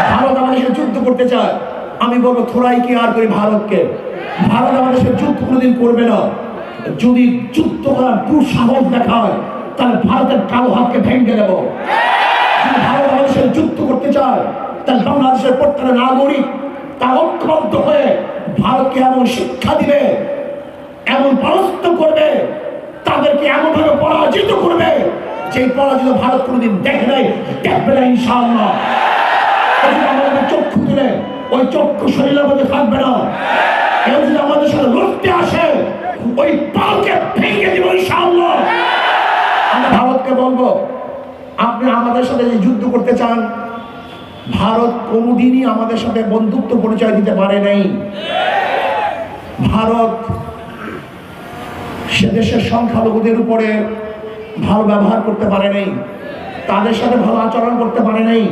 ভারত আমাদের সাথে যুদ্ধ করতে চায়। আমি বলব, থোড়াই কি আর করি ভারতকে? ভারত আমাদের সাথে যুদ্ধ কোনোদিন করবে না। যদি যুদ্ধ করার দুঃসাহস দেখায়, তাহলে ভারতের কালো হাতকে ভেঙে দেব। ভারত আমাদের সাথে যুদ্ধ করতে চায়, তাহলে বাংলাদেশের নাগরিক তা হয়ে ভারতকে এমন শিক্ষা দিবে, এমন পরাস্ত করবে, তাদেরকে এমনভাবে পরাজিত করবে যে পরাজিত ভারত কোনোদিন দেখে নাই, দেখবে না ইনশাআল্লাহ। ওই চক্ষু শরীরের মধ্যে থাকবে না। কেউ যদি আমাদের সাথে লড়তে আসে, ওই পালকে ভেঙে দিব আমরা ভারতকে বলব, আপনি আমাদের সাথে যে যুদ্ধ করতে চান, ভারত কোনোদিনই আমাদের সাথে বন্ধুত্ব পরিচয় দিতে পারে নাই। ভারত সে দেশের সংখ্যালঘুদের উপরে ভালো ব্যবহার করতে পারে নাই, তাদের সাথে ভালো আচরণ করতে পারে নাই,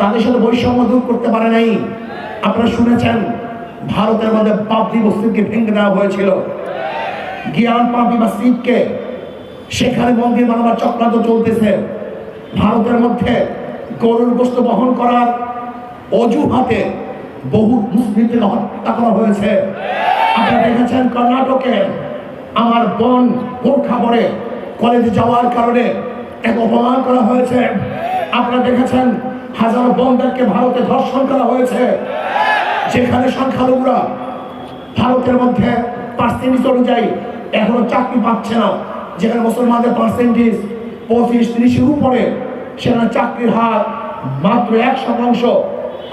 তাদের সাথে বৈষম্য দূর করতে পারে নাই। আপনারা শুনেছেন, ভারতের মধ্যে পাবলি মসজিদকে ভেঙে দেওয়া হয়েছিল। জ্ঞান পাবলি মসজিদকে সেখানে মন্দির বানাবার চক্রান্ত চলতেছে। ভারতের মধ্যে গরুর বস্তু বহন করার অজুহাতে বহু মুসলিমদের হত্যা করা হয়েছে। আপনারা দেখেছেন, কর্ণাটকে আমার বোন বোরখা পরে কলেজে যাওয়ার কারণে এক অপমান করা হয়েছে। আপনারা দেখেছেন হাজারো বোনদেরকে ভারতে ধর্ষণ করা হয়েছে। যেখানে সংখ্যালঘুরা ভারতের মধ্যে পার্সেন্টেজ অনুযায়ী এখনও চাকরি পাচ্ছে না। যেখানে মুসলমানদের পার্সেন্টেজ পঁচিশ, তিরিশের উপরে, সেখানে চাকরির হার মাত্র এক শতাংশ।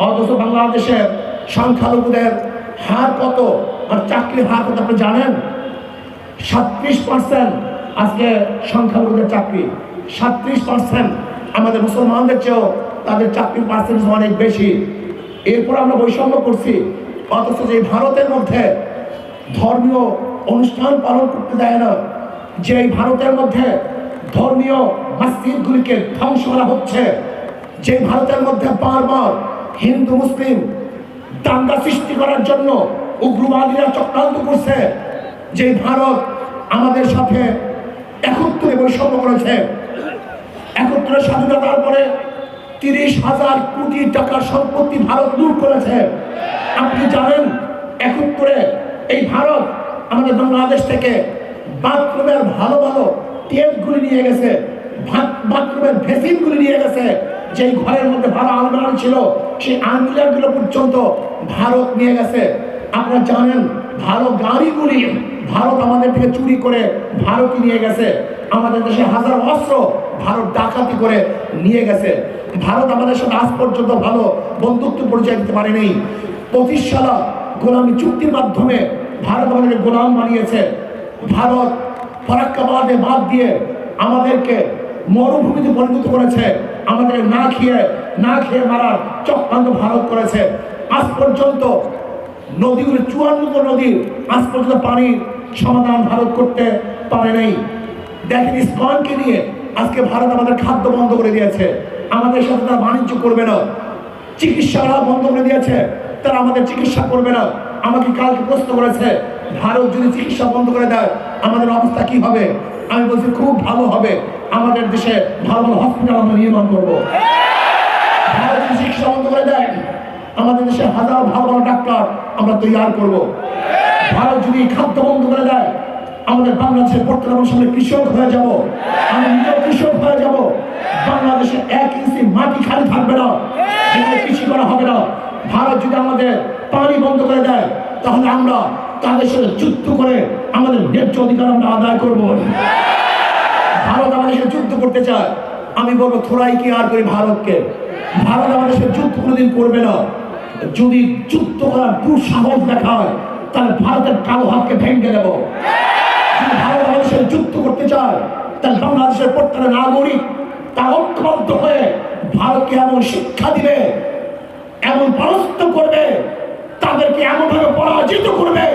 অথচ বাংলাদেশের সংখ্যালঘুদের হার কত আর চাকরির হার কত আপনি জানেন? সাতত্রিশ পার্সেন্ট আজকে সংখ্যালঘুদের চাকরি, সাতত্রিশ পার্সেন্ট আমাদের মুসলমানদের চেয়েও তাদের চাকরির পার্সেন্টেজ অনেক বেশি। এরপর আমরা বৈষম্য করছি। অথচ যে ভারতের মধ্যে ধর্মীয় অনুষ্ঠান পালন করতে দেয় না যে ভারতের মধ্যে ধর্মীয় মসজিদগুলিকে ধ্বংস করা হচ্ছে যে ভারতের মধ্যে বারবার হিন্দু, মুসলিম দাঙ্গা সৃষ্টি করার জন্য উগ্রবাদীরা চক্রান্ত করছে যে ভারত আমাদের সাথে একত্রে বৈষম্য করেছে। একত্রে স্বাধীনতার পরে তিরিশ হাজার কোটি টাকার সম্পত্তি ভারত দূর করেছে। আপনি জানেন, এখন করে এই ভারত আমাদের বাংলাদেশ থেকে বাথরুমের ভালো ভালো টেপগুলি নিয়ে গেছে বাথরুমের ভেসিনগুলি নিয়ে গেছে। যেই ঘরের মধ্যে ভালো আলমারি ছিল, সেই আলমিরাগুলো পর্যন্ত ভারত নিয়ে গেছে। আপনারা জানেন ভালো গাড়িগুলি, ভারত আমাদের থেকে চুরি করে ভারতই নিয়ে গেছে। আমাদের দেশে হাজার অস্ত্র ভারত ডাকাতি করে নিয়ে গেছে। ভারত আমাদের সাথে আজ পর্যন্ত ভালো বন্ধুত্ব পরিচয় দিতে পারেনি। পঁচিশ সালা গোলামী চুক্তির মাধ্যমে ভারত আমাদেরকে গোলাম বানিয়েছে। ভারত ফরাক্কাবাদে বাদ দিয়ে আমাদেরকে মরুভূমিতে পরিণত করেছে। আমাদের না খেয়ে না খেয়ে মারার চক্রান্ত ভারত করেছে। আজ পর্যন্ত নদীগুলো চুয়ান্নটা নদী আজ পর্যন্ত পানির সমাধান ভারত করতে পারে নাই। দেখেন ইস্কনকে নিয়ে আজকে ভারত আমাদের খাদ্য বন্ধ করে দিয়েছে। আমাদের সাথে তারা বাণিজ্য করবে না। চিকিৎসারা বন্ধ করে দিয়েছে, তারা আমাদের চিকিৎসা করবে না। আমাকে কালকে প্রশ্ন করেছে, ভারত যদি চিকিৎসা বন্ধ করে দেয়, আমাদের অবস্থা কি হবে? আমি বলছি, খুব ভালো হবে। আমাদের দেশে ভালো ভালো হসপিটাল আমরা নির্মাণ করব। ভারত যদি চিকিৎসা বন্ধ করে দেয়, আমাদের দেশে হাজার ভালো ভালো ডাক্তার আমরা তৈরি করব। ভারত যদি খাদ্য বন্ধ করে দেয় আমাদের বাংলাদেশের বর্তমান সামনে কৃষক হয়ে যাব। আমি নিজেও কৃষক হয়ে যাব। বাংলাদেশে এক ইঞ্চি মাটি খালি থাকবে না। যেখানে কৃষি করা হবে না। ভারত যদি আমাদের পানি বন্ধ করে দেয়, তাহলে আমরা তাদের সাথে যুদ্ধ করে আমাদের ন্যায্য অধিকার আমরা আদায় করব। ভারত আমাদের সাথে যুদ্ধ করতে চায়। আমি বলব, থোড়াই কি আর করি ভারতকে? ভারত আমাদের সাথে যুদ্ধ কোনোদিন করবে না। যদি যুদ্ধ করার দুঃসাহস দেখায়, তাহলে ভারতের কালো হাতকে ভেঙে দেব। যুদ্ধ করতে চায়, তাহলে বাংলাদেশের প্রত্যেকটা নাগরিক তা ঐক্যবদ্ধ হয়ে ভারতকে এমন শিক্ষা দিবে, এমন পরাস্ত করবে, তাদেরকে এমনভাবে পরাজিত করবে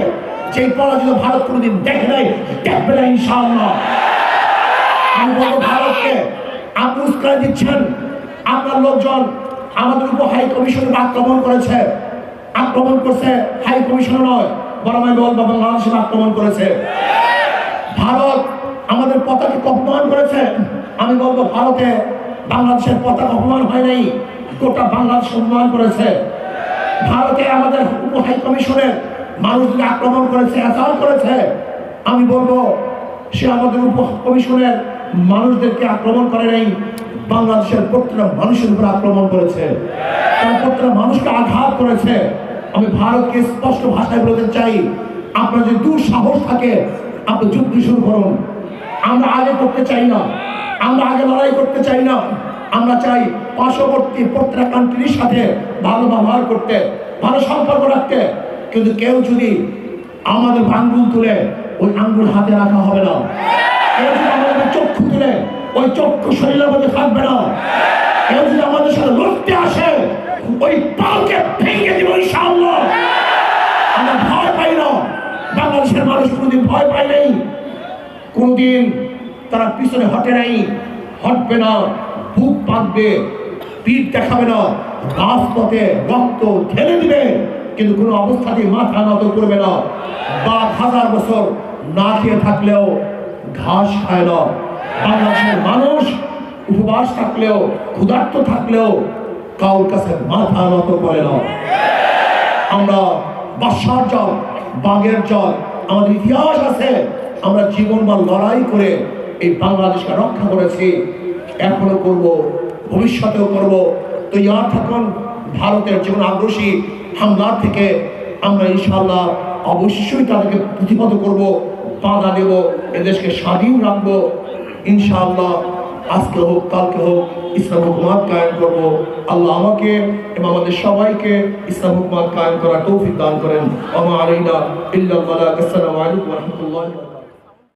যে পরাজিত ভারত কোনোদিন দেখে নাই, দেখবে না ইনশাআল্লাহ। ভারতকে আপনি দিচ্ছেন, আপনার লোকজন আমাদের উপর হাই কমিশনের আক্রমণ করেছে, আক্রমণ করছে হাই কমিশন নয়, বরং আমি বলব বাংলাদেশের আক্রমণ করেছে। ভারত আমাদের পতাকা অপমান করেছে। আমি বলব ভারতে বাংলাদেশের পতাকা অপমান হয় নাই, গোটা বাংলাদেশ সম্মান করেছে। ভারতে আমাদের হাই কমিশনের মানুষদের আক্রমণ করেছে অ্যাসাল করেছে, আমি বলব সে আমাদের উপ কমিশনের মানুষদেরকে আক্রমণ করে নাই, বাংলাদেশের প্রত্যেকটা মানুষের উপর আক্রমণ করেছে। তার প্রত্যেকটা মানুষকে আঘাত করেছে। আমি ভারতকে স্পষ্ট ভাষায় বলতে চাই, আপনার যদি দুঃসাহস থাকে আপনি যুদ্ধ শুরু করুন। আমরা আগে করতে চাই না। আমরা আগে লড়াই করতে চাই না। আমরা চাই পার্শ্ববর্তী প্রত্যেকটা কান্ট্রির সাথে ভালো ব্যবহার করতে, ভালো সম্পর্ক রাখতে। কিন্তু কেউ যদি আমাদের আঙ্গুল তুলে, ওই আঙ্গুল হাতে রাখা হবে না। কেউ যদি আমাদের চক্ষু তুলে, ওই চক্ষু শরীরের মধ্যে থাকবে না। কেউ যদি আমাদের সাথে লড়তে আসে, ওই পালকে ভেঙে দিব ইনশাআল্লাহ। আমরা বাংলাদেশের মানুষ কোনোদিন ভয় পায় নাই। কোনোদিন তারা পিছনে হটে নাই। হটবে না, বুক পাতবে, পিঠ দেখাবে না রাজপথে রক্ত ঢেলে দিবে, কিন্তু কোনো অবস্থাতেই মাথা নত করবে না। বা হাজার বছর না খেয়ে থাকলেও ঘাস খায় না। বাংলাদেশের মানুষ উপবাস থাকলেও, ক্ষুধার্ত থাকলেও কাউর কাছে মাথা নত করে না। আমরা বাসার জল বাগের জল। আমাদের ইতিহাস আছে। আমরা জীবন বা লড়াই করে এই বাংলাদেশকে রক্ষা করেছি। এখনও করব, ভবিষ্যতেও করব। তো ইয়ার থাকুন, ভারতের যেমন আগ্রসী হামলার থেকে আমরা ইনশাল্লাহ অবশ্যই তাদেরকে প্রতিহত করব, বাধা দেব, এদেশকে স্বাধীন রাখব। ইনশাআল্লাহ আজকে হোক, কালকে হোক, ইসলাম হুকুমাত কায়েম করব। আল্লাহ আমাকে এবং আমাদের সবাইকে ইসলাম হুকুমাত কায়েম করার তৌফিক দান করেন। আমা আলাইনা ইল্লাল আসসালামু আলাইকুম ওয়া